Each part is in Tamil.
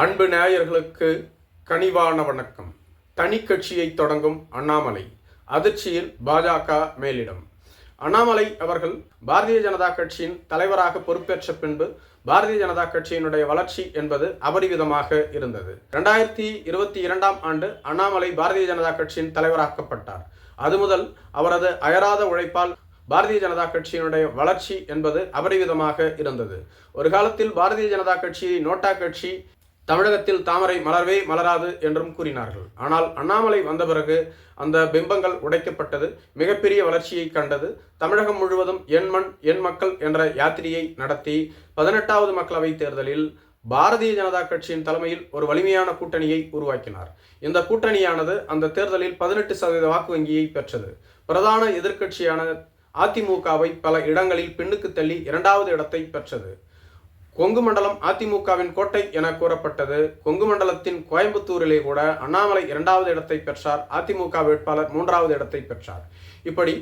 அன்பு நேயர்களுக்கு கனிவான வணக்கம். தனி கட்சியை தொடங்கும் அண்ணாமலை அதிர்ச்சியில் பாஜக மேலிடம். அண்ணாமலை அவர்கள் பாரதிய ஜனதா கட்சியின் தலைவராக பொறுப்பேற்ற பின்பு பாரதிய ஜனதா கட்சியினுடைய வளர்ச்சி என்பது அபரிவிதமாக இருந்தது. இரண்டாயிரத்தி இருபத்தி இரண்டாம் ஆண்டு அண்ணாமலை பாரதிய ஜனதா கட்சியின் தலைவராக்கப்பட்டார். அது முதல் அவரது அயராத உழைப்பால் பாரதிய ஜனதா கட்சியினுடைய வளர்ச்சி என்பது அபரிவிதமாக இருந்தது. ஒரு காலத்தில் பாரதிய ஜனதா கட்சியை நோட்டா கட்சி தமிழகத்தில் தாமரை மலர்வே மலராது என்றும் கூறினார்கள். ஆனால் அண்ணாமலை வந்த பிறகு அந்த பிம்பங்கள் உடைக்கப்பட்டது. மிகப்பெரிய வளர்ச்சியை கண்டது. தமிழகம் முழுவதும் என் மண் எண் மக்கள் என்ற யாத்திரையை நடத்தி பதினெட்டாவது மக்களவை தேர்தலில் பாரதிய ஜனதா கட்சியின் தலைமையில் ஒரு வலிமையான கூட்டணியை உருவாக்கினார். இந்த கூட்டணியானது அந்த தேர்தலில் பதினெட்டு சதவீத வாக்கு வங்கியை பெற்றது. பிரதான எதிர்க்கட்சியான அதிமுகவை பல இடங்களில் பின்னுக்கு தள்ளி இரண்டாவது இடத்தை பெற்றது. கொங்கு மண்டலம் அதிமுகவின் கோட்டை என கூறப்பட்டது. கொங்கு மண்டலத்தின் கோயம்புத்தூரிலே கூட அண்ணாமலை இரண்டாவது இடத்தை பெற்றார். அதிமுக வேட்பாளர் மூன்றாவது இடத்தை பெற்றார். இப்படி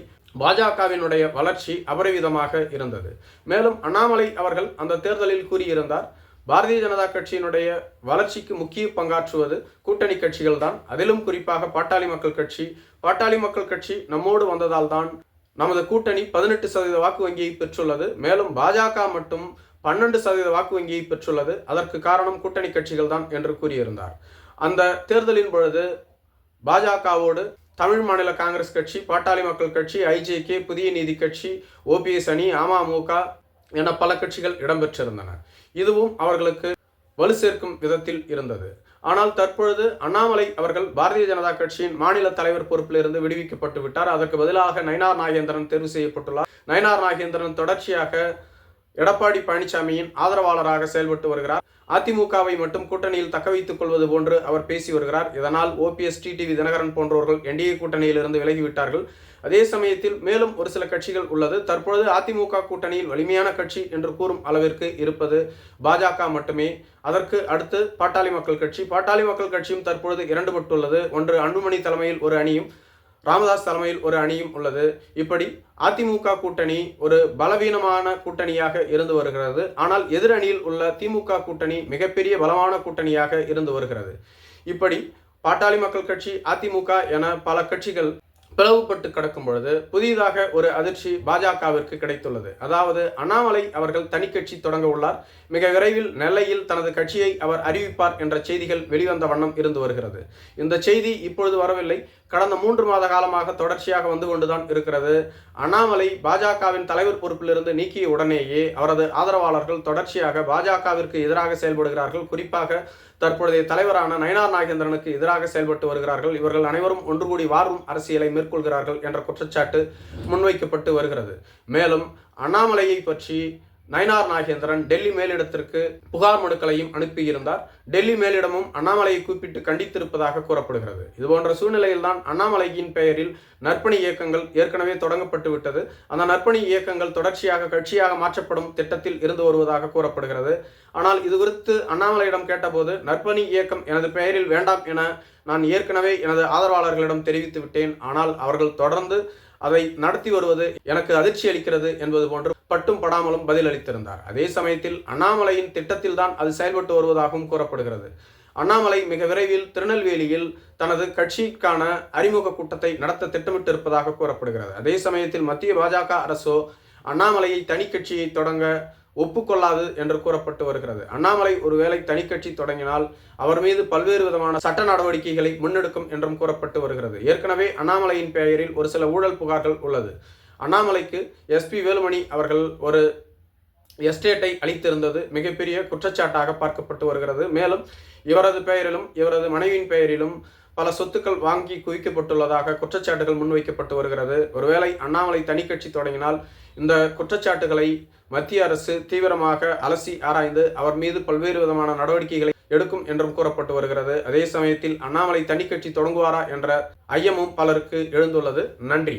பாஜகவினுடைய வளர்ச்சி அபரிவிதமாக இருந்தது. மேலும் அண்ணாமலை அவர்கள் அந்த தேர்தலில் கூறியிருந்தார் பாரதிய ஜனதா கட்சியினுடைய வளர்ச்சிக்கு முக்கிய பங்காற்றுவது கூட்டணி கட்சிகள் தான் அதிலும் குறிப்பாக பாட்டாளி மக்கள் கட்சி. பாட்டாளி மக்கள் கட்சி நம்மோடு வந்ததால் தான் நமது கூட்டணி பதினெட்டு சதவீத வாக்கு வங்கியை பெற்றுள்ளது. மேலும் பாஜக மட்டும் பன்னெண்டு சதவீத வாக்கு வங்கியை பெற்றுள்ளது. அதற்கு காரணம் கூட்டணி கட்சிகள் தான் என்று கூறியிருந்தார். அந்த தேர்தலின் பொழுது பாஜகவோடு தமிழ் மாநில காங்கிரஸ் கட்சி பாட்டாளி மக்கள் கட்சி ஐஜேகே புதிய நீதி கட்சி ஓபிஎஸ் அணி அமமுக என பல கட்சிகள் இடம்பெற்றிருந்தன. இதுவும் அவர்களுக்கு வலு சேர்க்கும் விதத்தில் இருந்தது. ஆனால் தற்பொழுது அண்ணாமலை அவர்கள் பாரதிய ஜனதா கட்சியின் மாநில தலைவர் பொறுப்பிலிருந்து விடுவிக்கப்பட்டு விட்டார். அதற்கு பதிலாக நயனார் நாகேந்திரன் தேர்வு செய்யப்பட்டுள்ளார். நயனார் நாகேந்திரன் தொடர்ச்சியாக எடப்பாடி பழனிசாமியின் ஆதரவாளராக செயல்பட்டு வருகிறார். அதிமுகவை மட்டும் கூட்டணியில் தக்க வைத்துக் கொள்வது போன்று அவர் பேசி வருகிறார். இதனால் ஓபிஎஸ் டிடிவி தினகரன் போன்றவர்கள் என்டிஏ கூட்டணியிலிருந்து விலகிவிட்டார்கள். அதே சமயத்தில் மேலும் ஒரு சில கட்சிகள் உள்ளது. தற்பொழுது அதிமுக கூட்டணியில் வலிமையான கட்சி என்று கூறும் அளவிற்கு இருப்பது பாஜக மட்டுமே. அதற்கு அடுத்து பாட்டாளி மக்கள் கட்சி. பாட்டாளி மக்கள் கட்சியும் தற்பொழுது இரண்டுபட்டுள்ளது ஒன்று அன்புமணி தலைமையில் ஒரு அணியும் ராமதாஸ் தலைமையில் ஒரு அணியும் உள்ளது. இப்படி அதிமுக கூட்டணி ஒரு பலவீனமான கூட்டணியாக இருந்து வருகிறது. ஆனால் எதிரணியில் உள்ள திமுக கூட்டணி மிகப்பெரிய பலமான கூட்டணியாக இருந்து வருகிறது. இப்படி பாட்டாளி மக்கள் கட்சி அதிமுக என பல கட்சிகள் பிளவுபட்டு கிடக்கும் பொழுது புதிதாக ஒரு அதிர்ச்சி பாஜகவிற்கு கிடைத்துள்ளது. அதாவது அண்ணாமலை அவர்கள் தனி கட்சி தொடங்க உள்ளார். மிக விரைவில் நெல்லையில் தனது கட்சியை அவர் அறிவிப்பார் என்ற செய்திகள் வெளிவந்த வண்ணம் இருந்து வருகிறது. இந்த செய்தி இப்பொழுது வரவில்லை. கடந்த மூன்று மாத காலமாக தொடர்ச்சியாக வந்து கொண்டுதான் இருக்கிறது. அண்ணாமலை பாஜகவின் தலைவர் பொறுப்பிலிருந்து நீக்கிய உடனேயே அவரது ஆதரவாளர்கள் தொடர்ச்சியாக பாஜகவிற்கு எதிராக செயல்படுகிறார்கள். குறிப்பாக தற்பொழுதைய தலைவரான நயனார் நாகேந்திரனுக்கு எதிராக செயல்பட்டு வருகிறார்கள். இவர்கள் அனைவரும் ஒன்று கூடி வாரும் அரசியலை மேற்கொள்கிறார்கள் என்ற குற்றச்சாட்டு முன்வைக்கப்பட்டு வருகிறது. மேலும் அண்ணாமலையை பற்றி நயனார் நாகேந்திரன் டெல்லி மேலிடத்திற்கு புகார் மனுக்களையும் அனுப்பியிருந்தார். டெல்லி மேலிடமும் அண்ணாமலையை கூப்பிட்டு கண்டித்திருப்பதாக கூறப்படுகிறது. இதுபோன்ற சூழ்நிலையில்தான் அண்ணாமலையின் பெயரில் நற்பணி இயக்கங்கள் ஏற்கனவே தொடங்கப்பட்டு விட்டது. அந்த நற்பணி இயக்கங்கள் தொடர்ச்சியாக கட்சியாக மாற்றப்படும் திட்டத்தில் இருந்து வருவதாக கூறப்படுகிறது. ஆனால் இது குறித்து அண்ணாமலையிடம் கேட்டபோது நற்பணி இயக்கம் எனது பெயரில் வேண்டாம் என நான் ஏற்கனவே எனது ஆதரவாளர்களிடம் தெரிவித்து விட்டேன். ஆனால் அவர்கள் தொடர்ந்து அதை நடத்தி வருவது எனக்கு அதிர்ச்சி அளிக்கிறது என்பது போன்று பட்டும் படாமலும் பதிலளித்திருந்தார். அதே சமயத்தில் அண்ணாமலையின் திட்டத்தில் தான் அது செயல்பட்டு வருவதாகவும் கூறப்படுகிறது. அண்ணாமலை மிக விரைவில் திருநெல்வேலியில் தனது கட்சிக்கான அறிமுக கூட்டத்தை நடத்த திட்டமிட்டிருப்பதாக கூறப்படுகிறது. அதே சமயத்தில் மத்திய பாஜக அரசோ அண்ணாமலையை தனி கட்சியை தொடங்க ஒப்புக்கொள்ளாது என்று கூறப்பட்டு வருகிறது. அண்ணாமலை ஒருவேளை தனி கட்சி தொடங்கினால் அவர் மீது பல்வேறு விதமான சட்ட நடவடிக்கைகளை முன்னெடுக்கும் என்றும் கூறப்பட்டு வருகிறது. ஏற்கனவே அண்ணாமலையின் பெயரில் ஒரு சில ஊழல் புகார்கள் உள்ளது. அண்ணாமலைக்கு எஸ்பி வேலுமணி அவர்கள் ஒரு எஸ்டேட்டை அளித்திருந்தது மிகப்பெரிய குற்றச்சாட்டாக பார்க்கப்பட்டு வருகிறது. மேலும் இவரது பெயரிலும் இவரது மனைவியின் பெயரிலும் பல சொத்துக்கள் வாங்கி குவிக்கப்பட்டுள்ளதாக குற்றச்சாட்டுகள் முன்வைக்கப்பட்டு வருகிறது. ஒருவேளை அண்ணாமலை தனி கட்சி தொடங்கினால் இந்த குற்றச்சாட்டுகளை மத்திய அரசு தீவிரமாக அலசி ஆராய்ந்து அவர் மீது பல்வேறு விதமான நடவடிக்கைகளை எடுக்கும் என்றும் கூறப்பட்டு வருகிறது. அதே சமயத்தில் அண்ணாமலை தனி கட்சி தொடங்குவாரா என்ற ஐயமும் பலருக்கு எழுந்துள்ளது. நன்றி.